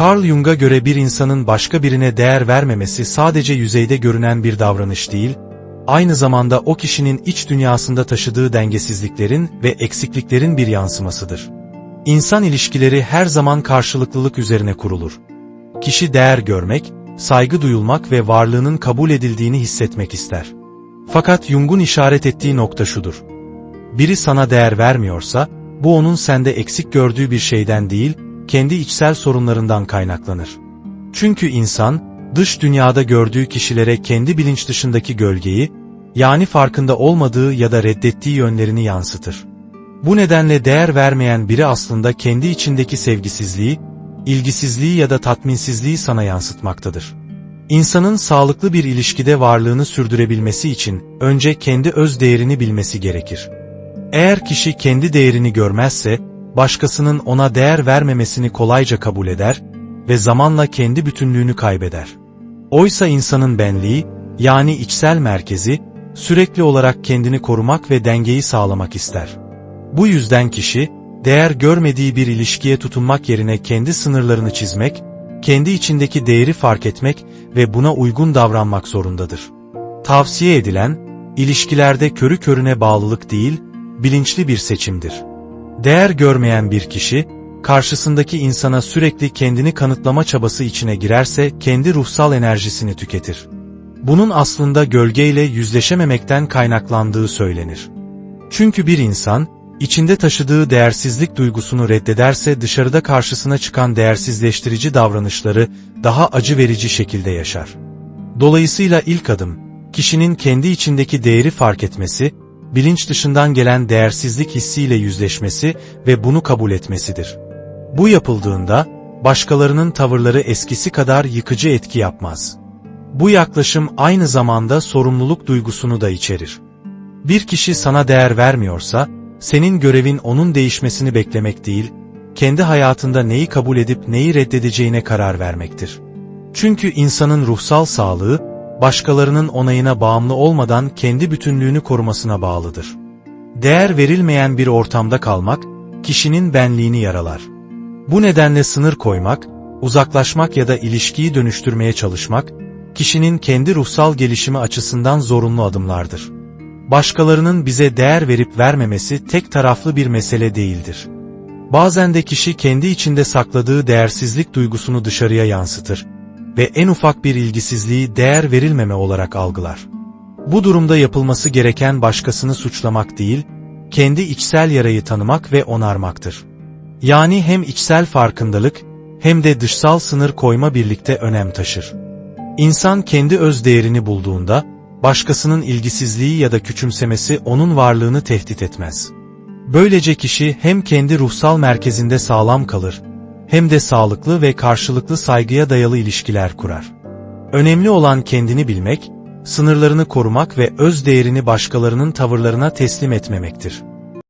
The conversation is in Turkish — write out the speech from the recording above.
Carl Jung'a göre bir insanın başka birine değer vermemesi sadece yüzeyde görünen bir davranış değil, aynı zamanda o kişinin iç dünyasında taşıdığı dengesizliklerin ve eksikliklerin bir yansımasıdır. İnsan ilişkileri her zaman karşılıklılık üzerine kurulur. Kişi değer görmek, saygı duyulmak ve varlığının kabul edildiğini hissetmek ister. Fakat Jung'un işaret ettiği nokta şudur. Biri sana değer vermiyorsa, bu onun sende eksik gördüğü bir şeyden değil, kendi içsel sorunlarından kaynaklanır. Çünkü insan, dış dünyada gördüğü kişilere kendi bilinç dışındaki gölgeyi, yani farkında olmadığı ya da reddettiği yönlerini yansıtır. Bu nedenle değer vermeyen biri aslında kendi içindeki sevgisizliği, ilgisizliği ya da tatminsizliği sana yansıtmaktadır. İnsanın sağlıklı bir ilişkide varlığını sürdürebilmesi için önce kendi öz değerini bilmesi gerekir. Eğer kişi kendi değerini görmezse, başkasının ona değer vermemesini kolayca kabul eder ve zamanla kendi bütünlüğünü kaybeder. Oysa insanın benliği, yani içsel merkezi, sürekli olarak kendini korumak ve dengeyi sağlamak ister. Bu yüzden kişi, değer görmediği bir ilişkiye tutunmak yerine kendi sınırlarını çizmek, kendi içindeki değeri fark etmek ve buna uygun davranmak zorundadır. Tavsiye edilen, ilişkilerde körü körüne bağlılık değil, bilinçli bir seçimdir. Değer görmeyen bir kişi, karşısındaki insana sürekli kendini kanıtlama çabası içine girerse kendi ruhsal enerjisini tüketir. Bunun aslında gölgeyle yüzleşememekten kaynaklandığı söylenir. Çünkü bir insan, içinde taşıdığı değersizlik duygusunu reddederse dışarıda karşısına çıkan değersizleştirici davranışları daha acı verici şekilde yaşar. Dolayısıyla ilk adım, kişinin kendi içindeki değeri fark etmesi, bilinç dışından gelen değersizlik hissiyle yüzleşmesi ve bunu kabul etmesidir. Bu yapıldığında, başkalarının tavırları eskisi kadar yıkıcı etki yapmaz. Bu yaklaşım aynı zamanda sorumluluk duygusunu da içerir. Bir kişi sana değer vermiyorsa, senin görevin onun değişmesini beklemek değil, kendi hayatında neyi kabul edip neyi reddedeceğine karar vermektir. Çünkü insanın ruhsal sağlığı, başkalarının onayına bağımlı olmadan kendi bütünlüğünü korumasına bağlıdır. Değer verilmeyen bir ortamda kalmak, kişinin benliğini yaralar. Bu nedenle sınır koymak, uzaklaşmak ya da ilişkiyi dönüştürmeye çalışmak, kişinin kendi ruhsal gelişimi açısından zorunlu adımlardır. Başkalarının bize değer verip vermemesi tek taraflı bir mesele değildir. Bazen de kişi kendi içinde sakladığı değersizlik duygusunu dışarıya yansıtır ve en ufak bir ilgisizliği değer verilmeme olarak algılar. Bu durumda yapılması gereken başkasını suçlamak değil, kendi içsel yarayı tanımak ve onarmaktır. Yani hem içsel farkındalık, hem de dışsal sınır koyma birlikte önem taşır. İnsan kendi öz değerini bulduğunda, başkasının ilgisizliği ya da küçümsemesi onun varlığını tehdit etmez. Böylece kişi hem kendi ruhsal merkezinde sağlam kalır, hem de sağlıklı ve karşılıklı saygıya dayalı ilişkiler kurar. Önemli olan kendini bilmek, sınırlarını korumak ve öz değerini başkalarının tavırlarına teslim etmemektir.